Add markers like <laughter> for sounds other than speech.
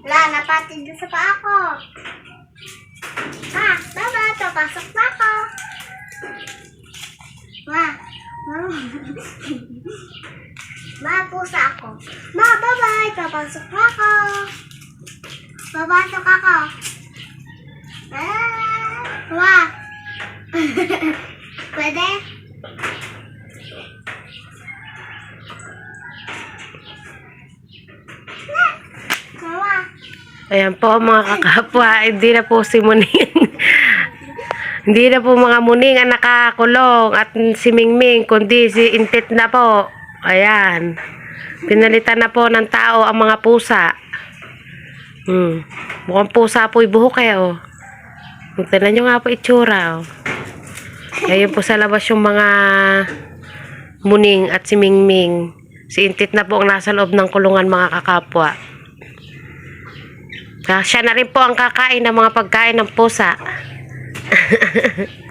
Wala, napatid doon sa paa ko. Ma, baba, papasok na ako. Ma, <laughs> ma, pusa ako. Ma, bye-bye, papasok na ako. Papasok ako. Ah, ma. <laughs> Pwede? Ayan po mga kakapwa, <laughs> hindi na po si Muning. <laughs> hindi na po mga Muning ang nakakulong at si Mingming, kundi si Intit na po. Ayan. Pinalitan na po ng tao ang mga pusa. Hmm. Mukhang pusa po buhok eh, oh. Tignan nyo nga po itsura, oh. Ayun po sa labas yung mga Muning at si Mingming. Si Intit na po ang nasa loob ng kulungan mga kakapwa. Siya na rin po ang kakain ng mga pagkain ng pusa. <laughs>